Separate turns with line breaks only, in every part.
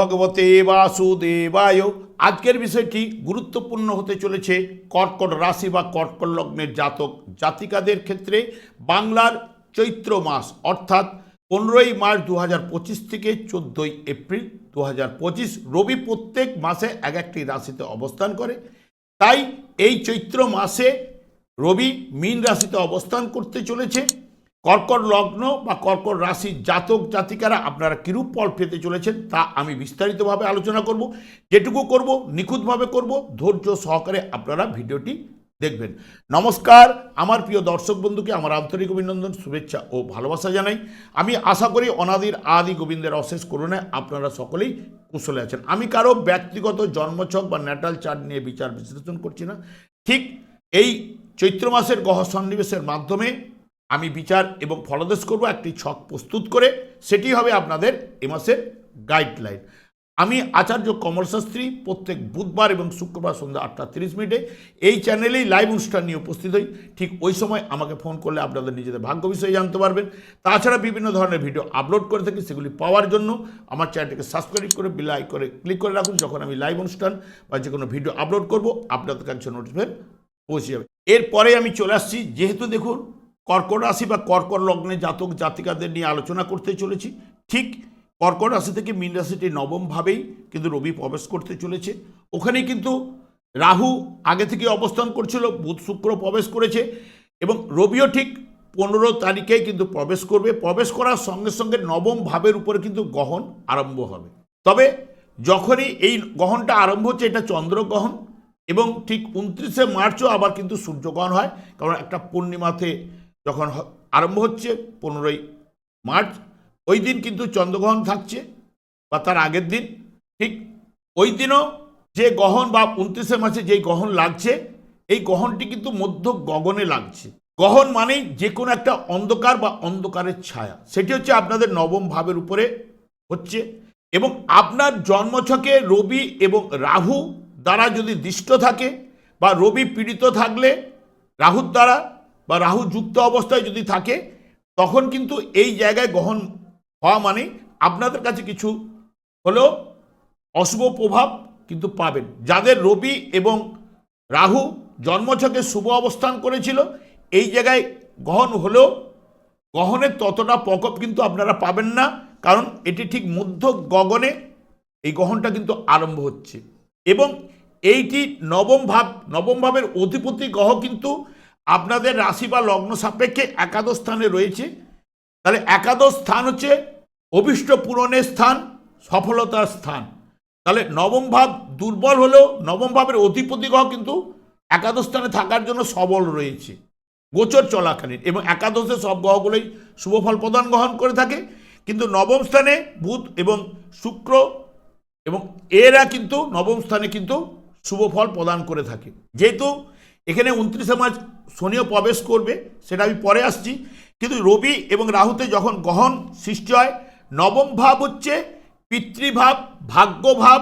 ভগবতে বাসুদেবায়। আজকের বিষয়টি গুরুত্বপূর্ণ হতে চলেছে কর্কট রাশি বা কর্কট লগ্নের জাতক জাতিকাদের ক্ষেত্রে। বাংলার চৈত্র মাস, অর্থাৎ পনেরোই মার্চ দু থেকে চোদ্দোই এপ্রিল দু পঁচিশ, রবি প্রত্যেক মাসে এক একটি রাশিতে অবস্থান করে। তাই এই চৈত্র মাসে রবি মীন রাশিতে অবস্থান করতে চলেছে। কর্কট লগ্ন বা কর্কট রাশির জাতক জাতিকারা আপনারা কিরূপ ফল পেতে চলেছেন তা আমি বিস্তারিতভাবে আলোচনা করব, যেটুকু করব, নিখুঁতভাবে করব, ধৈর্য সহকারে আপনারা ভিডিওটি দেখবেন। নমস্কার, আমার প্রিয় দর্শক বন্ধুকে আমার আন্তরিক অভিনন্দন, শুভেচ্ছা ও ভালোবাসা জানাই। আমি আশা করি অনাদির আদি গোবিন্দের অশেষ করুণায় আপনারা সকলেই কুশলে আছেন। আমি কারও ব্যক্তিগত জন্মছক বা ন্যাটাল চার্ট নিয়ে বিচার বিশ্লেষণ করছি না। ঠিক এই চৈত্র মাসের গহ সন্নিবেশের মাধ্যমে আমি বিচার এবং ফলদেশ করব, একটি ছক প্রস্তুত করে। সেটি হবে আপনাদের এ মাসের গাইডলাইন আমি আচার্য কমল শাস্ত্রী, প্রত্যেক বুধবার এবং শুক্রবার সন্ধ্যা আটটা তিরিশ মিনিটে এই চ্যানেলেই লাইভ অনুষ্ঠান নিয়ে উপস্থিত হই। ঠিক ওই সময় আমাকে ফোন করলে আপনাদের নিজেদের ভাগ্য বিষয়ে জানতে পারবেন। তাছাড়া বিভিন্ন ধরনের ভিডিও আপলোড করে থাকি, সেগুলি পাওয়ার জন্য আমার চ্যানেলটিকে সাবস্ক্রাইব করে বিলাই করে ক্লিক করে রাখুন। যখন আমি লাইভ অনুষ্ঠান বা যে কোনো ভিডিও আপলোড করব, আপনাদের কাছে নোটিফিকেশন পৌঁছে যাবে। এরপরে আমি চলে আসছি। যেহেতু দেখুন কর্কট রাশি বা কর্কট লগ্নে জাতক জাতিকাদের নিয়ে আলোচনা করতে চলেছি। ঠিক কর্কট রাশি থেকে মীন রাশিটি নবমভাবেই কিন্তু রবি প্রবেশ করতে চলেছে। ওখানে কিন্তু রাহু আগে থেকে অবস্থান করছিল, বুধ শুক্র প্রবেশ করেছে এবং রবিও ঠিক পনেরো তারিখেই কিন্তু প্রবেশ করবে। প্রবেশ করার সঙ্গে সঙ্গে নবম ভাবের উপরে কিন্তু গহন আরম্ভ হবে। তবে যখনই এই গহনটা আরম্ভ হচ্ছে, এটা চন্দ্রগ্রহণ এবং ঠিক উনত্রিশে মার্চও আবার কিন্তু সূর্যগ্রহণ হয়। কারণ একটা পূর্ণিমাতে যখন হ- আরম্ভ হচ্ছে পনেরোই মার্চ, ওই দিন কিন্তু চন্দ্রগ্রহণ থাকছে, বা তার আগের দিন। ঠিক ওই দিনও যে গহন, বা উনত্রিশে মাসে যেই গহন লাগছে, এই গহনটি কিন্তু মধ্য গগনে লাগছে। গহন মানেই যে কোনো একটা অন্ধকার বা অন্ধকারের ছায়া। সেটি হচ্ছে আপনাদের নবম ভাবের উপরে হচ্ছে। এবং আপনার জন্মছকে রবি এবং রাহু দ্বারা যদি দৃষ্ট থাকে, বা রবি পীড়িত থাকলে, রাহুর দ্বারা বা রাহু যুক্ত অবস্থায় যদি থাকে, তখন কিন্তু এই জায়গায় গ্রহণ হওয়া মানে আপনাদের কাছে কিছু হলেও অশুভ প্রভাব কিন্তু পাবেন। যাদের রবি এবং রাহু জন্মছকে শুভ অবস্থান করেছিল, এই জায়গায় গ্রহণ হলেও গ্রহণের ততটা প্রকোপ কিন্তু আপনারা পাবেন না, কারণ এটি ঠিক মধ্য গগনে এই গ্রহণটা কিন্তু আরম্ভ হচ্ছে। এবং এইটি নবম ভাব, নবম ভাবের অধিপতি গ্রহ কিন্তু আপনাদের রাশি বা লগ্ন সাপেক্ষে একাদশ স্থানে রয়েছে। তাহলে একাদশ স্থান হচ্ছে অভিষ্ট পূরণের স্থান, সফলতার স্থান। তাহলে নবম ভাব দুর্বল হলেও নবম ভাবের অধিপতি গ্রহ কিন্তু একাদশ স্থানে থাকার জন্য সবল রয়েছে। গোচর চলাকালীন এবং একাদশে সব গ্রহগুলোই শুভ ফল প্রদান গ্রহণ করে থাকে। কিন্তু নবম স্থানে বুধ এবং শুক্র এবং এরা কিন্তু নবম স্থানে কিন্তু শুভ ফল প্রদান করে থাকে। যেহেতু এখানে উনত্রিশে মার্চ শনিও প্রবেশ করবে, সেটা আমি পরে আসছি। কিন্তু রবি এবং রাহুতে যখন গহন সৃষ্টি হয়, নবম ভাব হচ্ছে পিতৃভাব, ভাগ্যভাব,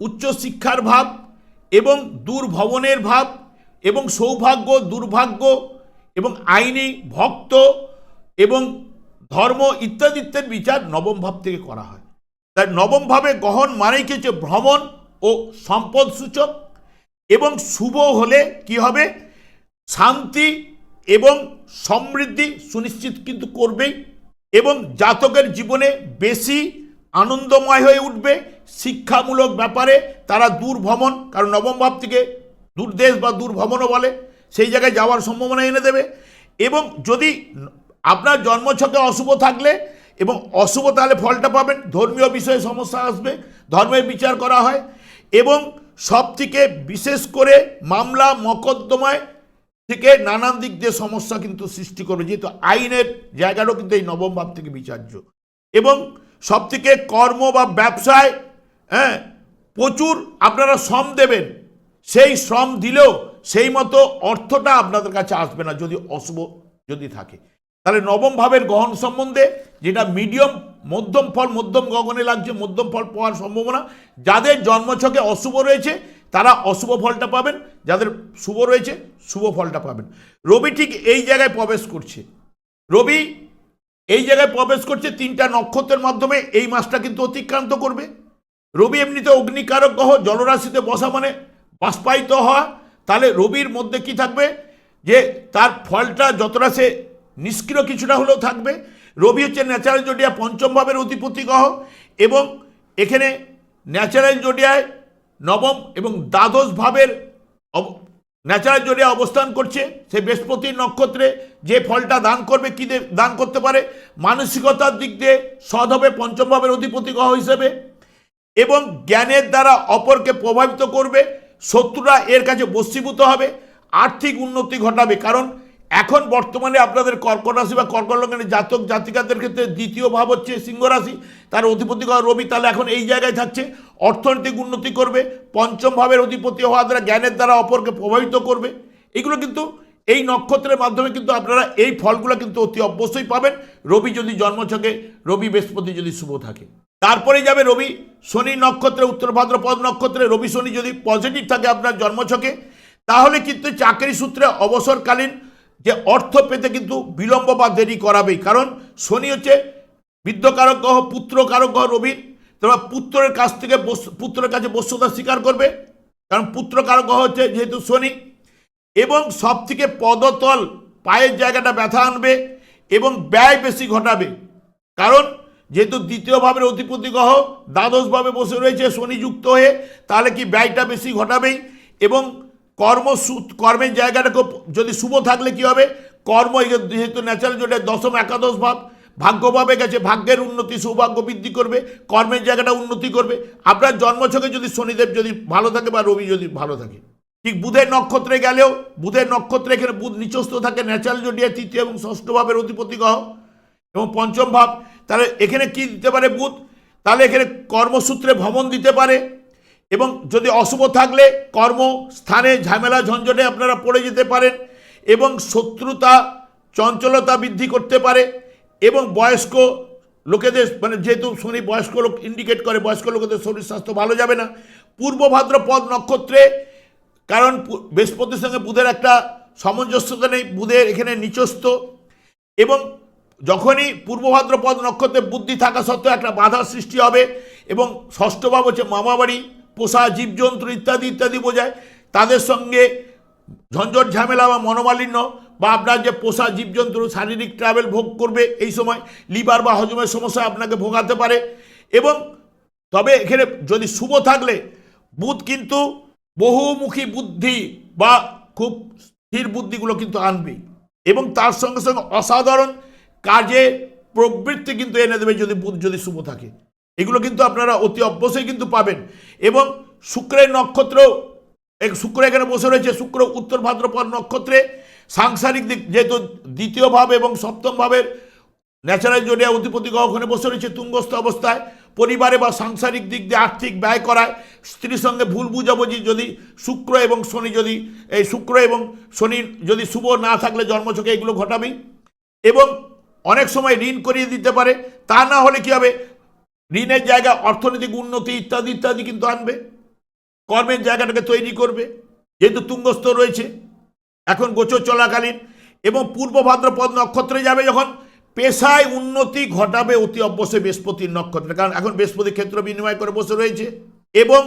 উচ্চশিক্ষার ভাব এবং দূরভবনের ভাব এবং সৌভাগ্য, দুর্ভাগ্য এবং আইনি ভক্ত এবং ধর্ম ইত্যাদি ইত্যাদি বিচার নবম ভাব থেকে করা হয়। তাই নবম ভাবে গহন মানেই কি হচ্ছে ভ্রমণ ও সম্পদ সূচক এবং শুভ হলে কি হবে? শান্তি এবং সমৃদ্ধি সুনিশ্চিত কিন্তু করবেই এবং জাতকের জীবনে বেশি আনন্দময় হয়ে উঠবে। শিক্ষামূলক ব্যাপারে তারা দূর ভ্রমণ কারণ নবম ভাব থেকে দূরদেশ বা দূর ভ্রমণও বলে, সেই জায়গায় যাওয়ার সম্ভাবনা এনে দেবে। এবং যদি আপনার জন্মছকে অশুভ থাকলে এবং অশুভ তাহলে ফলটা পাবেন। ধর্মীয় বিষয়ে সমস্যা আসবে, ধর্মের বিচার করা হয় এবং সব থেকে বিশেষ করে মামলা মকদ্দমায় থেকে নানান দিক দিয়ে সমস্যা কিন্তু সৃষ্টি করবে। যেহেতু আইনের জায়গাটাও কিন্তু এই নবম ভাব থেকে বিচার্য। এবং সব থেকে কর্ম বা ব্যবসায় হ্যাঁ প্রচুর আপনারা শ্রম দেবেন। সেই শ্রম দিলেও সেই মতো অর্থটা আপনাদের কাছে আসবে না যদি অশুভ যদি থাকে। তাহলে নবম ভাবের গহন সম্বন্ধে যেটা মিডিয়াম মধ্যম ফল, মধ্যম গগনে লাগছে, মধ্যম ফল পাওয়ার সম্ভাবনা। যাদের জন্মছকে অশুভ রয়েছে, তারা অশুভ ফলটা পাবেন। যাদের শুভ রয়েছে, শুভ ফলটা পাবেন। রবি ঠিক এই জায়গায় প্রবেশ করছে। রবি এই জায়গায় প্রবেশ করছে তিনটা নক্ষত্রের মাধ্যমে, এই মাসটা কিন্তু অতিক্রান্ত করবে। রবি এমনিতে অগ্নিকারক গ্রহ, জলরাশিতে বসা মানে বাষ্পায়িত হওয়া। তাহলে রবির মধ্যে কি থাকবে? যে তার ফলটা যতটা সে নিষ্ক্রিয় কিছুটা হলেও থাকবে। রবি হচ্ছে ন্যাচারাল জোডিয়া পঞ্চম ভাবের অধিপতি গ্রহ এবং এখানে ন্যাচারাল জোডিয়ায় নবম এবং দ্বাদশ ভাবের ন্যাচারাল জোডিয়া অবস্থান করছে। সে বৃহস্পতির নক্ষত্রে যে ফলটা দান করবে, কি দান করতে পারে? মানসিকতার দিক দিয়ে সৎ হবে পঞ্চম ভাবের অধিপতি গ্রহ হিসেবে এবং জ্ঞানের দ্বারা অপরকে প্রভাবিত করবে। শত্রুরা এর কাছে বস্মীভূত হবে। আর্থিক উন্নতি ঘটাবে। কারণ এখন বর্তমানে আপনাদের কর্কট রাশি বা কর্কট লগ্নের জাতক জাতিকাদের ক্ষেত্রে দ্বিতীয় ভাব হচ্ছে সিংহ রাশি। তার অধিপতি রবি তাহলে এখন এই জায়গায় থাকছে। অর্থনৈতিক উন্নতি করবে, পঞ্চম ভাবের অধিপতি হওয়া দ্বারা জ্ঞানের দ্বারা অপরকে প্রভাবিত করবে। এগুলো কিন্তু এই নক্ষত্রের মাধ্যমে কিন্তু আপনারা এই ফলগুলো কিন্তু অতি অবশ্যই পাবেন। রবি যদি জন্মছকে রবি বৃহস্পতি যদি শুভ থাকে। তারপরে যাবে রবি শনি নক্ষত্রে, উত্তর ভাদ্রপদ নক্ষত্রে। রবি শনি যদি পজিটিভ থাকে, আপনার জন্মছকে তাহলে কিন্তু চাকরি সূত্রে অবসরকালীন যে অর্থ পেতে কিন্তু বিলম্ব বা দেরি করাবেই। কারণ শনি হচ্ছে বিদ্যকারক গ্রহ পুত্র কারক গ্রহ, রবির। তোমরা পুত্রের কাছ থেকে পুত্রের কাছে বস্যতা স্বীকার করবে। কারণ পুত্র কারক গ্রহ হচ্ছে যেহেতু শনি। এবং সব থেকে পদতল পায়ের জায়গাটা ব্যথা আনবে এবং ব্যয় বেশি ঘটাবে। কারণ যেহেতু দ্বিতীয় ভাবের অধিপতি গ্রহ দ্বাদশভাবে বসে রয়েছে শনিযুক্ত হয়ে, তাহলে কি ব্যয়টা বেশি ঘটাবেই? এবং কর্ম সূত- কর্মের জায়গাটা খুব, যদি শুভ থাকলে কি হবে? কর্ম যেহেতু ন্যাচারাল জোটে দশম একাদশ ভাব ভাগ্যভাবে গেছে, ভাগ্যের উন্নতি, সৌভাগ্য বৃদ্ধি করবে, কর্মের জায়গাটা উন্নতি করবে। আপনার জন্মছকে যদি শনিদেব যদি ভালো থাকে বা রবি যদি ভালো থাকে, ঠিক বুধের নক্ষত্রে গেলেও, বুধের নক্ষত্রে এখানে বুধ নিচস্থ থাকে ন্যাচারাল জোডিয়া তৃতীয় এবং ষষ্ঠ ভাবের অধিপতি গ্রহ এবং পঞ্চম ভাব, তাহলে এখানে কি দিতে পারে বুধ? তাহলে এখানে কর্মসূত্রে ভ্রমণ দিতে পারে। এবং যদি অশুভ থাকলে কর্ম, স্থানে ঝামেলা, ঝঞ্ঝটে আপনারা পড়ে যেতে পারেন এবং শত্রুতা, চঞ্চলতা বৃদ্ধি করতে পারে এবং বয়স্ক লোকেদের মানে যেহেতু শনি বয়স্ক লোক ইন্ডিকেট করে, বয়স্ক লোকেদের শরীর স্বাস্থ্য ভালো যাবে না। পূর্ব ভাদ্রপদ নক্ষত্রে, কারণ বৃহস্পতির সঙ্গে বুধের একটা সামঞ্জস্যতা নেই, বুধের এখানে নিচস্থ এবং যখনই পূর্ব ভাদ্রপদ নক্ষত্রে বুদ্ধি থাকা সত্ত্বেও একটা বাধার সৃষ্টি হবে এবং ষষ্ঠভাব হচ্ছে মামাবাড়ি পোষা জীবজন্তু ইত্যাদি ইত্যাদি বোঝায়। তাদের সঙ্গে ঝঞ্ঝট, ঝামেলা বা মনোমালিন্য বা আপনার যে পোষা জীবজন্তু শারীরিক ট্রাভেল ভোগ করবে এই সময় লিভার বা হজমের সমস্যা আপনাকে ভোগাতে পারে। এবং তবে এখানে যদি শুভ থাকলে, বুধ কিন্তু বহুমুখী বুদ্ধি বা খুব স্থির বুদ্ধিগুলো কিন্তু আনবেই এবং তার সঙ্গে সঙ্গে অসাধারণ কাজে প্রবৃত্তি কিন্তু এনে দেবে যদি বুধ যদি শুভ থাকে। এগুলো কিন্তু আপনারা অতি অবশ্যই কিন্তু পাবেন। এবং শুক্রের নক্ষত্র শুক্র এখানে বসে রয়েছে, শুক্র, উত্তর ভাদ্রপদ নক্ষত্রে সাংসারিক দিক, যেহেতু দ্বিতীয় ভাব এবং সপ্তম ভাবের ন্যাচারাল জোডিয়া অধিপতি গ্রহ ওখানে বসে রয়েছে, তুঙ্গস্থ অবস্থায়। পরিবারে বা সাংসারিক দিক দিয়ে আর্থিক ব্যয় করায়, স্ত্রীর সঙ্গে ভুল বুঝাবুঝি যদি শুক্র এবং শনি যদি, এই শুক্র এবং শনি যদি শুভ না থাকলে জন্মছকে এগুলো ঘটাবেই। এবং অনেক সময় ঋণ করিয়ে দিতে পারে, তা না হলে কি হবে? ঋণের জায়গা, অর্থনৈতিক উন্নতি ইত্যাদি ইত্যাদি কিন্তু আনবে। কর্মের জায়গাটাকে তৈরি করবে। যেহেতু তুঙ্গস্থ রয়েছে, এখন গোচর চলাকালীন এবং পূর্ব ভাদ্রপদ নক্ষত্রে যাবে যখন, পেশায় উন্নতি ঘটাবে অতি অবশ্যই বৃহস্পতির নক্ষত্রে। কারণ এখন বৃহস্পতি ক্ষেত্র বিনিময় করে বসে রয়েছে এবং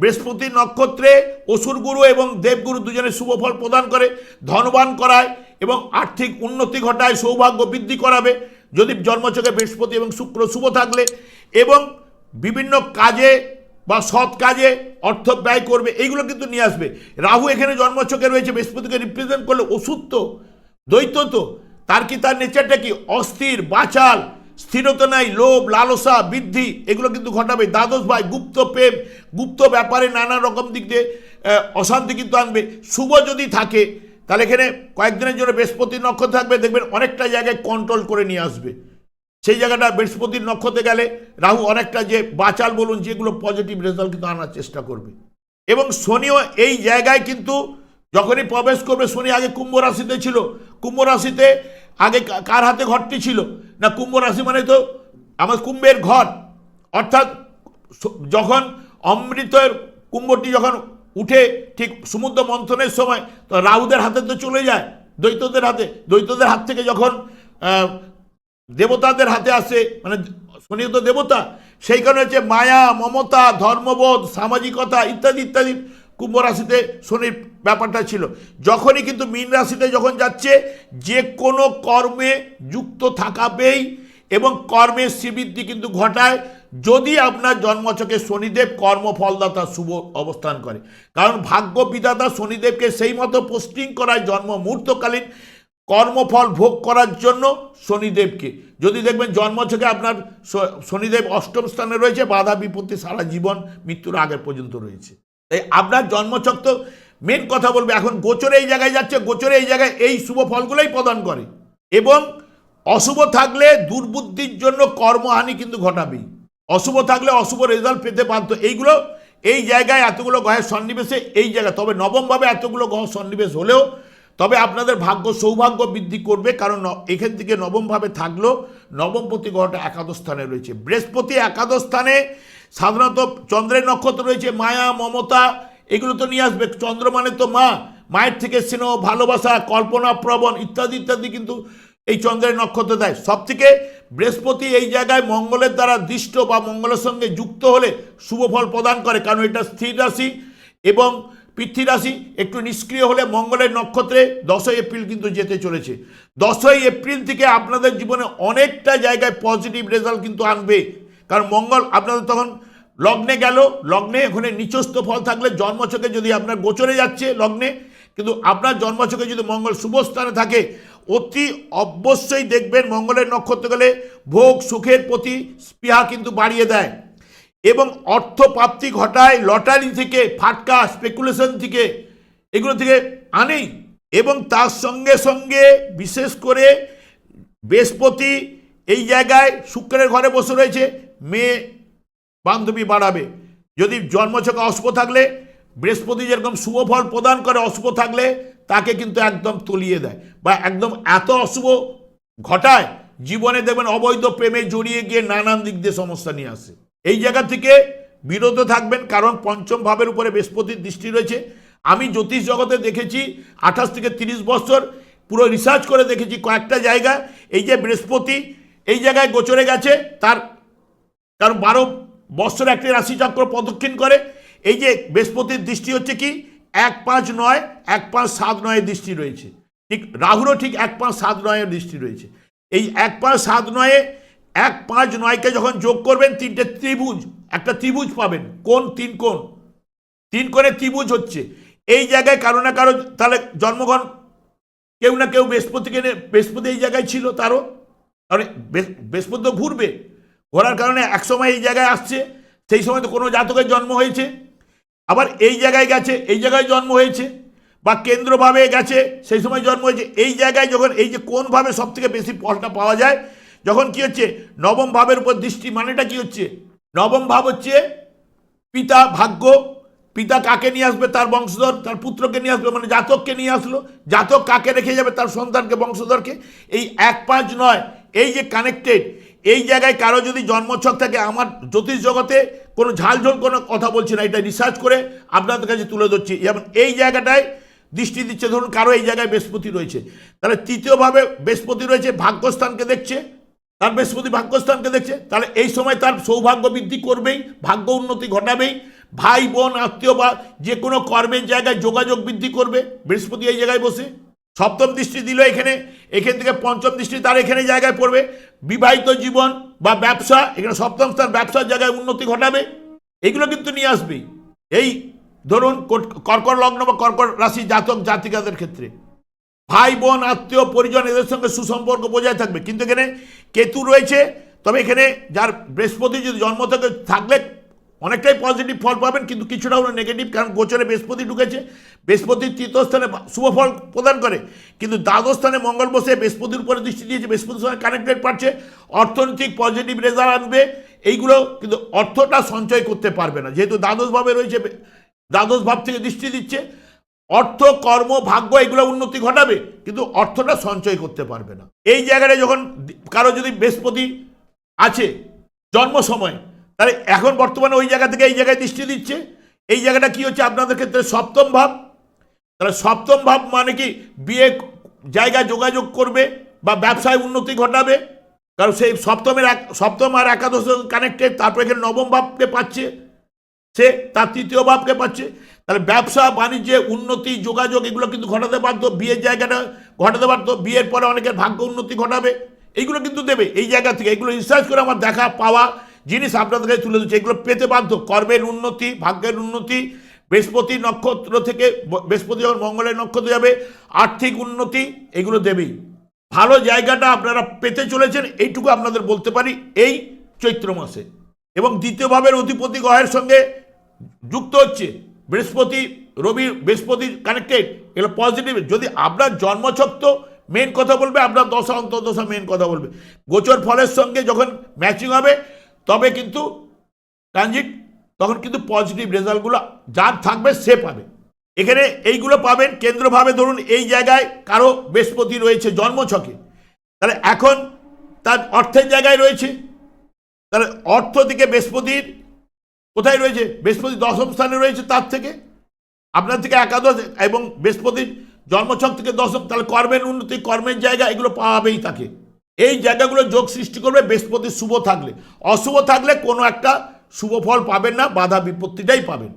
বৃহস্পতি নক্ষত্রে অসুরগুরু এবং দেবগুরু দুজনের শুভ ফল প্রদান করে, ধনবান করায় এবং আর্থিক উন্নতি ঘটায়, সৌভাগ্য বৃদ্ধি করাবে। যদি জন্মচকে বৃহস্পতি এবং শুক্র শুভ থাকলে এবং বিভিন্ন কাজে বা সৎ কাজে অর্থ ব্যয় করবে এইগুলো কিন্তু নিয়ে আসবে। রাহু এখানে জন্মছকে রয়েছে, বৃহস্পতিকে রিপ্রেজেন্ট করলে ওষুধ তো দ্বৈত তো, তার কি তার নেচারটা কি? অস্থির, বাচাল, স্থিরতা নাই, লোভ, লালসা, বৃদ্ধি, এগুলো কিন্তু ঘটাবে। দ্বাদশ ভাই, গুপ্ত প্রেম, গুপ্ত ব্যাপারে নানা রকম দিক দিয়ে অশান্তি কিন্তু আনবে। শুভ যদি থাকে, তাহলে এখানে কয়েকদিনের জন্য বৃহস্পতি নক্ষত্র থাকবে, দেখবেন অনেকটা জায়গায় কন্ট্রোল করে নিয়ে আসবে। সেই জায়গাটা বৃহস্পতির নক্ষত্রে গেলে রাহু অনেকটা যে বাচাল বলুন, যেগুলো পজিটিভ রেজাল্ট কিন্তু আনার চেষ্টা করবে। এবং শনিও এই জায়গায় কিন্তু যখনই প্রবেশ করবে, শনি আগে কুম্ভ রাশিতে ছিল। কুম্ভ রাশিতে আগে কার হাতে ঘরটি ছিল? না, কুম্ভ রাশি মানে তো আমার কুম্ভের ঘর। অর্থাৎ যখন অমৃতের কুম্ভটি যখন উঠে ঠিক সমুদ্র মন্থনের সময়, তো রাহুদের হাতে তো চলে যায়, দ্বৈতদের হাতে। দ্বৈতদের হাত থেকে যখন দেবতাদের হাতে আসে মানে শনি তো দেবতা, সেই কারণে হচ্ছে মায়া, মমতা, ধর্মবোধ, সামাজিকতা ইত্যাদি ইত্যাদি কুম্ভ রাশিতে শনির ব্যাপারটা ছিল। যখনই কিন্তু মীন রাশিতে যখন যাচ্ছে, যে কোনো কর্মে যুক্ত থাকাবেই এবং কর্মের শ্রীবৃদ্ধি কিন্তু ঘটায় যদি আপনার জন্মছকে শনিদেব কর্মফলদাতা শুভ অবস্থান করে। কারণ ভাগ্য বিধাতা শনিদেবকে সেই মতো পোস্টিং করায় জন্ম মুহূর্তকালীন কর্মফল ভোগ করার জন্য শনিদেবকে। যদি দেখবেন জন্মছকে আপনার শনিদেব অষ্টম স্থানে রয়েছে, বাধা বিপত্তি সারা জীবন মৃত্যুর আগে পর্যন্ত রয়েছে। তাই আপনার জন্মছক তো মেন কথা বলবে, এখন গোচরে এই জায়গায় যাচ্ছে, গোচরে এই জায়গায় এই শুভ ফলগুলোই প্রদান করে। এবং অশুভ থাকলে দুর্বুদ্ধির জন্য কর্মহানি কিন্তু ঘটাবেই। অশুভ থাকলে অশুভ রেজাল্ট পেতে বাধ্য। এইগুলো, এই জায়গায় এতগুলো গ্রহের সন্নিবেশে এই জায়গায়, তবে নবমভাবে এতগুলো গ্রহ সন্নিবেশ হলেও তবে আপনাদের ভাগ্য সৌভাগ্য বৃদ্ধি করবে, কারণ এখান থেকে নবমভাবে থাকলেও নবমপতি গ্রহটা একাদশ স্থানে রয়েছে। বৃহস্পতি একাদশ স্থানে সাধারণত চন্দ্রের নক্ষত্র রয়েছে, মায়া, মমতা, এগুলো তো নিয়ে আসবে। চন্দ্র মানে তো মা, মায়ের থেকে স্নেহ, ভালোবাসা, কল্পনা, প্রবণ ইত্যাদি ইত্যাদি কিন্তু এই চন্দ্রের নক্ষত্র দেয়। সব থেকে বৃহস্পতি এই জায়গায় মঙ্গলের দ্বারা দৃষ্ট বা মঙ্গলের সঙ্গে যুক্ত হলে শুভ ফল প্রদান করে, কারণ এটা স্থির রাশি এবং পৃথ্বী রাশি একটু নিষ্ক্রিয় হলে মঙ্গলের নক্ষত্রে দশই এপ্রিল কিন্তু যেতে চলেছে। দশই এপ্রিল থেকে আপনাদের জীবনে অনেকটা জায়গায় পজিটিভ রেজাল্ট কিন্তু আনবে। কারণ মঙ্গল আপনাদের তখন লগ্নে গেল, লগ্নে ওখানে নিচস্থ ফল থাকলে জন্মছকে যদি আপনার গোচরে যাচ্ছে লগ্নে, কিন্তু আপনার জন্মছকে যদি মঙ্গল শুভস্থানে থাকে, অতি অবশ্যই দেখবেন মঙ্গলের নক্ষত্র গেলে ভোগ সুখের প্রতি স্পৃহা কিন্তু বাড়িয়ে দেয়। এবং অর্থ প্রাপ্তি ঘটায়, লটারি থেকে ফাটকা স্পেকুলেশন থেকে এগুলো থেকে আনেই। এবং তার সঙ্গে সঙ্গে বিশেষ করে বৃহস্পতি এই জায়গায় শুক্রের ঘরে বসে রয়েছে, মেয়ে বান্ধবী বাড়াবে। যদি জন্মছকে অশুভ থাকলে, বৃহস্পতি যেরকম শুভ ফল প্রদান করে অশুভ থাকলে, তাকে কিন্তু একদম তলিয়ে দেয় বা একদম এত অশুভ ঘটায়, জীবনে দেখবেন অবৈধ প্রেমে জড়িয়ে গিয়ে নানান দিক দিয়ে সমস্যা নিয়ে আসে। এই জায়গা থেকে বিরত থাকবেন, কারণ পঞ্চম ভাবের উপরে বৃহস্পতির দৃষ্টি রয়েছে। আমি জ্যোতিষ জগতে দেখেছি আঠাশ থেকে তিরিশ বছর, পুরো রিসার্চ করে দেখেছি কয়েকটা জায়গা। এই যে বৃহস্পতি, এই জায়গায় গোচরে গেছে, তার কারণ বারো বৎসর একটি রাশিচক্র প্রদক্ষিণ করে। এই যে বৃহস্পতির দৃষ্টি হচ্ছে কি? এক পাঁচ নয়, এক পাঁচ সাত নয়ের দৃষ্টি রয়েছে। ঠিক রাহুরও ঠিক এক পাঁচ সাত নয়ের দৃষ্টি রয়েছে। এই এক পাঁচ সাত নয়ে এক পাঁচ নয়কে যখন যোগ করবেন, তিনটে ত্রিভুজ, একটা ত্রিভুজ পাবেন। কোন তিন কোণ। তিন কোণে ত্রিভুজ হচ্ছে। এই জায়গায় কারও না কারও তাহলে জন্মগ্রহণ কেউ না কেউ বৃহস্পতিকে বৃহস্পতি এই জায়গায় ছিল তারও। কারণ বৃহ- বৃহস্পতি তো ঘুরবে। ঘোরার কারণে এক সময় এই জায়গায় আসছে, সেই সময় তো কোনো জাতকের জন্ম হয়েছে। আবার এই জায়গায় গেছে, এই জায়গায় জন্ম হয়েছে বা কেন্দ্রভাবে গেছে, সেই সময় জন্ম হয়েছে। এই জায়গায় যখন এই যে কোনভাবে সব থেকে বেশি ফলটা পাওয়া যায় যখন কি হচ্ছে? নবম ভাবের উপর দৃষ্টি মানেটা কি হচ্ছে? নবম ভাব হচ্ছে পিতা ভাগ্য, পিতা কাকে নিয়ে আসবে? তার বংশধর, তার পুত্রকে নিয়ে আসবে মানে জাতককে নিয়ে আসলো। জাতক কাকে রেখে যাবে? তার সন্তানকে, বংশধরকে। এই এক পাঁচ নয়, এই যে কানেক্টেড এই জায়গায় কারও যদি জন্মছক থাকে, আমার জ্যোতিষ জগতে কোনো ঝালঝোল কোনো কথা বলছি না, এটা রিসার্চ করে আপনাদের কাছে তুলে ধরছি। যেমন এই জায়গাটায় দৃষ্টি দিচ্ছে, ধরুন কারও এই জায়গায় বৃহস্পতি রয়েছে। তাহলে তৃতীয়ভাবে বৃহস্পতি রয়েছে, ভাগ্যস্থানকে দেখছে তার বৃহস্পতি ভাগ্যস্থানকে দেখছে। তাহলে এই সময় তার সৌভাগ্য বৃদ্ধি করবেই, ভাগ্য উন্নতি ঘটাবেই। ভাই, বোন, আত্মীয় বা যে কোনো কর্মের জায়গায় যোগাযোগ বৃদ্ধি করবে। বৃহস্পতি এই জায়গায় বসে। সপ্তম দৃষ্টি দিল এখানে। এখান থেকে পঞ্চম দৃষ্টি তার এখানে জায়গায় পড়বে। বিবাহিত জীবন বা ব্যবসা, এখানে সপ্তম স্থান ব্যবসার জায়গায় উন্নতি ঘটাবে। এগুলো কিন্তু নিয়ে আসবেই এই ধরুন কট- কর্কট লগ্ন বা কর্কট রাশি জাতক জাতিকাদের ক্ষেত্রে। ভাই, বোন, আত্মীয়, পরিজন এদের সঙ্গে সুসম্পর্ক বজায় থাকবে। কিন্তু এখানে কেতু রয়েছে, তবে এখানে যার বৃহস্পতি যদি জন্ম থেকে থাকলে অনেকটাই পজিটিভ ফল পাবেন, কিন্তু কিছুটা হলো নেগেটিভ কারণ গোচরে বৃহস্পতি ঢুকেছে। বৃহস্পতির তৃতীয় স্থানে শুভ ফল প্রদান করে, কিন্তু দ্বাদশ স্থানে মঙ্গল বসে বৃহস্পতির উপরে দৃষ্টি দিয়েছে, বৃহস্পতির সঙ্গে কানেক্টেড পাচ্ছে, অর্থনৈতিক পজিটিভ রেজাল্ট আনবে, এইগুলো কিন্তু অর্থটা সঞ্চয় করতে পারবে না, যেহেতু দ্বাদশভাবে রয়েছে, দ্বাদশ ভাব থেকে দৃষ্টি দিচ্ছে। অর্থ, কর্ম, ভাগ্য এগুলো উন্নতি ঘটাবে, কিন্তু অর্থটা সঞ্চয় করতে পারবে না। এই জায়গাটা যখন কারও যদি বৃহস্পতি আছে, জন্ম সময়, তাহলে এখন বর্তমানে ওই জায়গা থেকে এই জায়গায় দৃষ্টি দিচ্ছে। এই জায়গাটা কি হচ্ছে আপনাদের ক্ষেত্রে? সপ্তম ভাব। তাহলে সপ্তম ভাব মানে কি? বিয়ে জায়গায় যোগাযোগ করবে বা ব্যবসায় উন্নতি ঘটাবে। কারণ সেই সপ্তমের এক, সপ্তম আর একাদশ কানেক্টেড তারপরে এখানে নবম ভাবকে পাচ্ছে। সে তার তৃতীয় ভাবকে পাচ্ছে। তাহলে ব্যবসা, বাণিজ্যে উন্নতি, যোগাযোগ, এগুলো কিন্তু ঘটাতে পারতো বিয়ের জায়গাটা ঘটাতে পারতো বিয়ের পরে অনেকের ভাগ্য উন্নতি ঘটাবে, এইগুলো কিন্তু দেবে, এই জায়গা থেকে এগুলো রিসার্চ করে আমার দেখা, পাওয়া জিনিস আপনাদের কাছে তুলে দিচ্ছে এগুলো পেতে বাধ্য, কর্মের উন্নতি, ভাগ্যের উন্নতি, বৃহস্পতি নক্ষত্র থেকে বৃহস্পতি যখন মঙ্গলের নক্ষত্র যাবে, আর্থিক উন্নতি, এগুলো দেবেই, ভালো জায়গাটা আপনারা পেতে চলেছেন, এইটুকু আপনাদের বলতে পারি, এই চৈত্র মাসে, এবং দ্বিতীয় ভাবের অধিপতি গ্রহের সঙ্গে যুক্ত হচ্ছে বৃহস্পতি, রবি, বৃহস্পতি কানেক্টেড এগুলো পজিটিভ যদি আপনার জন্মছক তো মেন কথা বলবে, আপনার দশা অন্তর্দশা মেন কথা বলবে। গোচর ফলের সঙ্গে যখন ম্যাচিং হবে, তবে কিন্তু ট্রানজিট তখন কিন্তু পজিটিভ রেজাল্টগুলো যার থাকবে সে পাবে। এখানে এইগুলো পাবেন, কেন্দ্রভাবে ধরুন এই জায়গায় কারও বৃহস্পতি রয়েছে জন্মছকে। তাহলে এখন তার অর্থের জায়গায় রয়েছে। তাহলে অর্থ থেকে বৃহস্পতির কোথায় রয়েছে? বৃহস্পতি দশম স্থানে রয়েছে তার থেকে। আপনার থেকে একাদশ এবং বৃহস্পতির জন্মছক থেকে দশম। তাহলে কর্মের উন্নতি, কর্মের জায়গা, এগুলো পাওয়াবেই তাকে। এই জায়গাগুলো যোগ সৃষ্টি করবে বৃহস্পতি শুভ থাকলে। অশুভ থাকলে কোনো একটা শুভ ফল পাবেন না, বাধা বিপত্তিটাই পাবেন।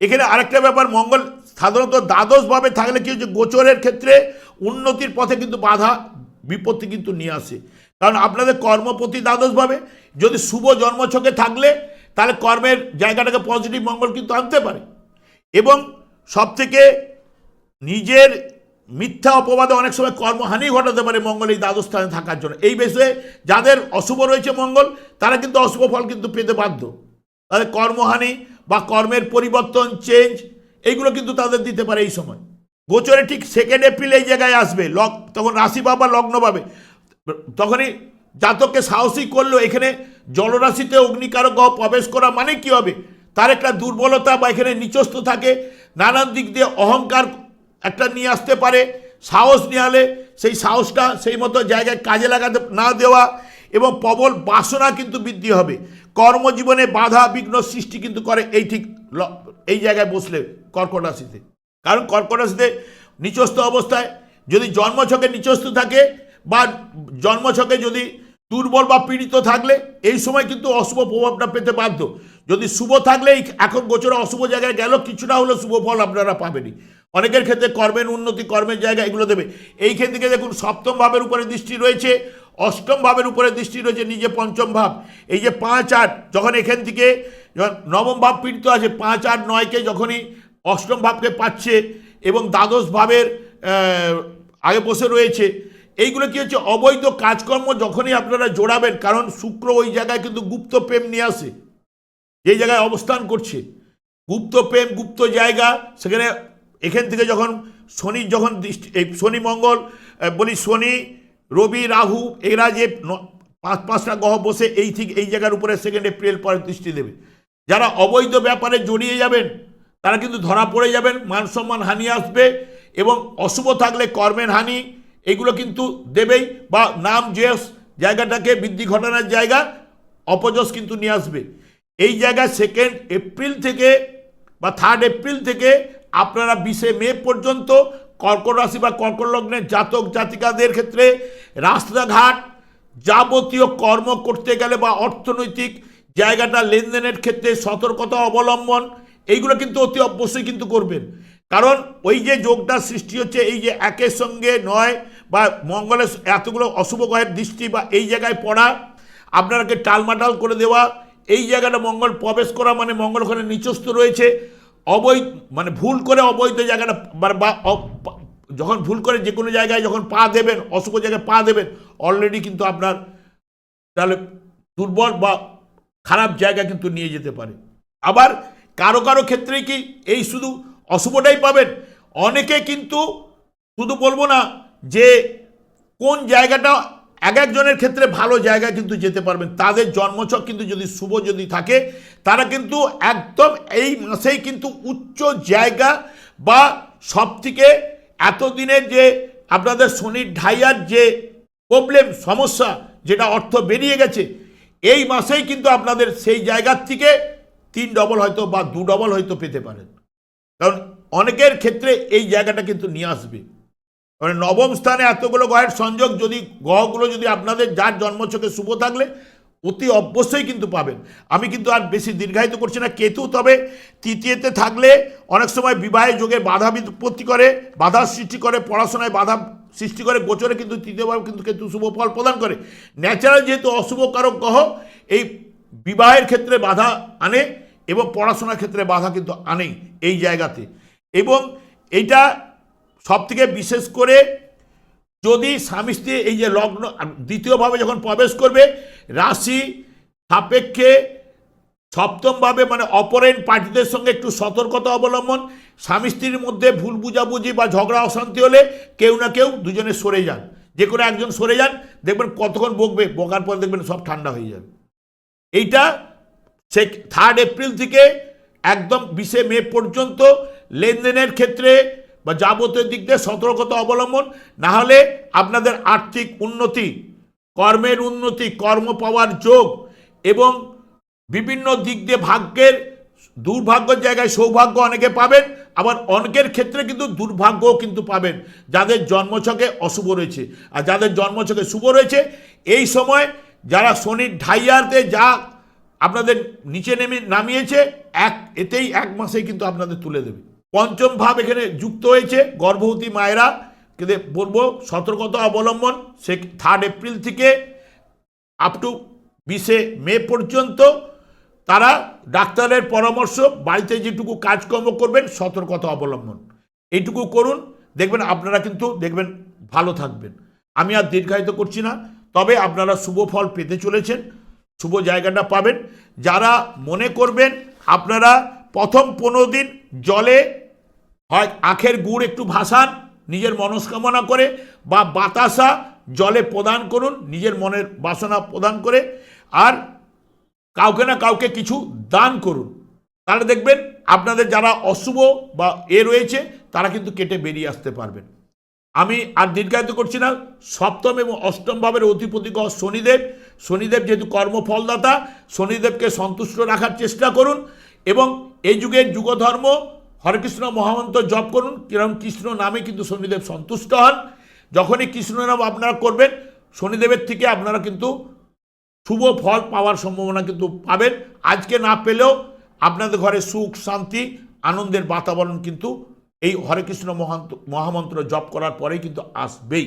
এখানে আরেকটা ব্যাপার, মঙ্গল সাধারণত দ্বাদশভাবে থাকলে কি হচ্ছে? গোচরের ক্ষেত্রে উন্নতির পথে কিন্তু বাধা, বিপত্তি কিন্তু নিয়ে আসে। কারণ আপনাদের কর্মপতি দ্বাদশভাবে। যদি শুভ জন্মছকে থাকলে তাহলে কর্মের জায়গাটাকে পজিটিভ মঙ্গল কিন্তু আনতে পারে। এবং সবথেকে নিজের মিথ্যা অপবাদে অনেক সময় কর্মহানি ঘটাতে পারে মঙ্গল এই দ্বাদশ স্থানে থাকার জন্য। এই বিষয়ে যাদের অশুভ রয়েছে মঙ্গল, তারা কিন্তু অশুভ ফল কিন্তু পেতে বাধ্য। তাদের কর্মহানি বা কর্মের পরিবর্তন চেঞ্জ এইগুলো কিন্তু তাদের দিতে পারে এই সময়। গোচরে ঠিক সেকেন্ড এপ্রিল এই জায়গায় আসবে, লগ তখন রাশি বা লগ্ন পাবে। তখনই জাতককে সাহসী করল এখানে জলরাশিতে অগ্নিকারক প্রবেশ করা মানে কি হবে? তার একটা দুর্বলতা বা এখানে নিচস্থ থাকে। নানান দিক দিয়ে অহংকার একটা নিয়ে আসতে পারে। সাহস নিয়ে সেই সাহসটা সেই মতো জায়গায় কাজে লাগাতে না দেওয়া এবং প্রবল বাসনা কিন্তু বৃদ্ধি হবে। কর্মজীবনে বাধা, বিঘ্ন সৃষ্টি কিন্তু করে এই ঠিক এই জায়গায় বসলে কর্কট রাশিতে। কারণ কর্কট রাশিতে নিচস্থ অবস্থায় যদি জন্মছকে নিচস্থ থাকে বা জন্মছকে যদি দুর্বল বা পীড়িত থাকলে এই সময় কিন্তু অশুভ প্রভাবটা পেতে বাধ্য। যদি শুভ থাকলে এখন গোচরে অশুভ জায়গায় গেল, কিছুটা হলেও শুভ ফল আপনারা পাবেনই। অনেকের ক্ষেত্রে কর্মের উন্নতি, কর্মের জায়গা এগুলো দেবে। এইখান থেকে দেখুন, সপ্তম ভাবের উপরে দৃষ্টি রয়েছে, অষ্টম ভাবের উপরে দৃষ্টি রয়েছে নিজে পঞ্চম ভাব। এই যে পাঁচ আট, যখন এখান থেকে নবম ভাব পীড়িত আছে, পাঁচ আট নয়কে যখনই অষ্টম ভাবকে পাচ্ছে এবং দ্বাদশ ভাবের আগে বসে রয়েছে এইগুলো কি হচ্ছে? অবৈধ কাজকর্ম যখনই আপনারা জোড়াবেন, কারণ শুক্র ওই জায়গায় কিন্তু গুপ্ত প্রেম নিয়ে আসে। যে জায়গায় অবস্থান করছে। গুপ্ত প্রেম, গুপ্ত জায়গা, সেখানে এখান থেকে যখন শনি, যখন দৃষ্টি, এই শনি মঙ্গল বলি শনি, রবি, রাহু, এরা যে পাঁচ, পাঁচটা গ্রহ বসে এই ঠিক এই জায়গার উপরে সেকেন্ড এপ্রিল পরে দৃষ্টি দেবে। যারা অবৈধ ব্যাপারে জড়িয়ে যাবেন, তারা কিন্তু ধরা পড়ে যাবেন, মান সম্মান হানি আসবে এবং অশুভ থাকলে কর্মের হানি এগুলো কিন্তু দেবেই বা নাম জেস জায়গাটাকে বৃদ্ধি ঘটানোর জায়গা অপযশ কিন্তু নিয়ে আসবে। এই জায়গায় সেকেন্ড এপ্রিল থেকে বা থার্ড এপ্রিল থেকে আপনারা বিশে মে পর্যন্ত কর্কট রাশি বা কর্কট লগ্নের জাতক জাতিকাদের ক্ষেত্রে রাস্তাঘাট যাবতীয় কর্ম করতে গেলে বা অর্থনৈতিক জায়গাটা লেনদেনের ক্ষেত্রে সতর্কতা অবলম্বন, এইগুলো কিন্তু অতি অবশ্যই কিন্তু করবেন। কারণ ওই যে যোগটা সৃষ্টি হচ্ছে, এই যে একের সঙ্গে নয় বা মঙ্গলের এতগুলো অশুভ গ্রহের দৃষ্টি বা এই জায়গায় পড়া আপনাকে টালমাটাল করে দেওয়া, এই জায়গাটা মঙ্গল প্রবেশ করা মানে মঙ্গল ওখানে নিচস্থ রয়েছে। অবৈধ মানে ভুল করে অবৈধ জায়গাটা বা- যখন ভুল করে যে কোনো জায়গায় যখন পা দেবেন, অশুভ জায়গায় পা দেবেন অলরেডি কিন্তু আপনার তাহলে দুর্বল বা খারাপ জায়গা কিন্তু নিয়ে যেতে পারে। আবার কারও কারও ক্ষেত্রে কি এই শুধু অশুভটাই পাবেন? অনেকে কিন্তু শুধু বলব না যে কোন জায়গাটা এক একজনের ক্ষেত্রে ভালো জায়গায় কিন্তু যেতে পারবেন। তাদের জন্মছক কিন্তু যদি শুভ যদি থাকে, তারা কিন্তু একদম এই মাসেই কিন্তু উচ্চ জায়গা বা সব থেকে এতদিনের যে আপনাদের শনির ঢাইয়ার যে প্রবলেম সমস্যা, যেটা অর্থ বেরিয়ে গেছে, এই মাসেই কিন্তু আপনাদের সেই জায়গার থেকে তিন ডবল হয়তো বা দু ডবল হয়তো পেতে পারেন। কারণ অনেকের ক্ষেত্রে এই জায়গাটা কিন্তু নিয়ে আসবে। মানে নবম স্থানে এতগুলো গ্রহের সংযোগ যদি, গ্রহগুলো যদি আপনাদের, যার জন্মছকে শুভ থাকলে, অতি অবশ্যই কিন্তু পাবেন। আমি কিন্তু আর বেশি দীর্ঘায়িত করছি না। কেতু তবে তৃতীয়তে থাকলে অনেক সময় বিবাহে যোগে বাধা বিপত্তি করে, বাধা সৃষ্টি করে, পড়াশোনায় বাধা সৃষ্টি করে, গোচরে কিন্তু তৃতীয়ভাবে কিন্তু কেতু শুভ ফল প্রদান করে। ন্যাচারাল যেহেতু অশুভ কারক গ্রহ, এই বিবাহের ক্ষেত্রে বাধা আনে এবং পড়াশোনার ক্ষেত্রে বাধা কিন্তু আনেই এই জায়গাতে। এবং এইটা সবথেকে বিশেষ করে যদি স্বামী স্ত্রী এই যে লগ্ন দ্বিতীয়ভাবে যখন প্রবেশ করবে, রাশি সাপেক্ষে সপ্তমভাবে মানে অপরেন্ট পার্টিদের সঙ্গে একটু সতর্কতা অবলম্বন, স্বামী স্ত্রীর মধ্যে ভুল বুঝাবুঝি বা ঝগড়া, অশান্তি হলে কেউ না কেউ দুজনে সরে যান। যে কোনো একজন সরে যান, দেখবেন কতক্ষণ বকবে, বকার পর দেখবেন সব ঠান্ডা হয়ে যাবে। এইটা সে থার্ড এপ্রিল থেকে একদম বিশে মে পর্যন্ত লেনদেনের ক্ষেত্রে বা যাবতীয় দিক দিয়ে সতর্কতা অবলম্বন, না হলে আপনাদের আর্থিক উন্নতি, কর্মের উন্নতি, কর্ম পাওয়ার যোগ এবং বিভিন্ন দিক দিয়ে ভাগ্যের দুর্ভাগ্যের জায়গায় সৌভাগ্য অনেকে পাবেন, আবার অনেকের ক্ষেত্রে কিন্তু দুর্ভাগ্যও কিন্তু পাবেন। যাদের জন্মছকে অশুভ রয়েছে আর যাদের জন্মছকে শুভ রয়েছে, এই সময় যারা শনির ঢাইয়াতে যা আপনাদের নিচে নেমে নামিয়েছে, এক, এতেই এক মাসেই কিন্তু আপনাদের তুলে দেবে। পঞ্চম ভাব এখানে যুক্ত হয়েছে, গর্ভবতী মায়েরা, কিন্তু বলব সতর্কতা অবলম্বন, সে থার্ড এপ্রিল থেকে আপ টু বিশে মে পর্যন্ত তারা ডাক্তারের পরামর্শ, বাড়িতে যেটুকু কাজকর্ম করবেন, সতর্কতা অবলম্বন। এইটুকু করুন, দেখবেন আপনারা কিন্তু দেখবেন ভালো থাকবেন। আমি আর দীর্ঘায়িত করছি না, তবে আপনারা শুভ ফল পেতে চলেছেন, শুভ জায়গাটা পাবেন। যারা মনে করবেন, আপনারা প্রথম পনেরো দিন জলে হয় আখের গুড় একটু ভাসান, নিজের মনস্কামনা করে, বা বাতাসা জলে প্রদান করুন, নিজের মনের বাসনা প্রদান করে, আর কাউকে না কাউকে কিছু দান করুন। তাহলে দেখবেন আপনাদের যারা অশুভ বা এ রয়েছে, তারা কিন্তু কেটে বেরিয়ে আসতে পারবেন। আমি আর দীর্ঘায়িত করছি না, সপ্তম এবং অষ্টম ভাবের অধিপতি গ্রহ শনিদেব। শনিদেব যেহেতু কর্মফলদাতা, শনিদেবকে সন্তুষ্ট রাখার চেষ্টা করুন, এবং এই যুগের যুগধর্ম হরেকৃষ্ণ মহামন্ত্র জপ করুন। কিরম কৃষ্ণ নামে কিন্তু শনিদেব সন্তুষ্ট হন। যখনই কৃষ্ণ নাম আপনারা করবেন, শনিদেবের থেকে আপনারা কিন্তু শুভ ফল পাওয়ার সম্ভাবনা কিন্তু পাবেন। আজকে না পেলেও আপনাদের ঘরে সুখ, শান্তি, আনন্দের বাতাবরণ কিন্তু এই হরে কৃষ্ণ মহান্ত, মহামন্ত্র জপ করার পরেই কিন্তু আসবেই।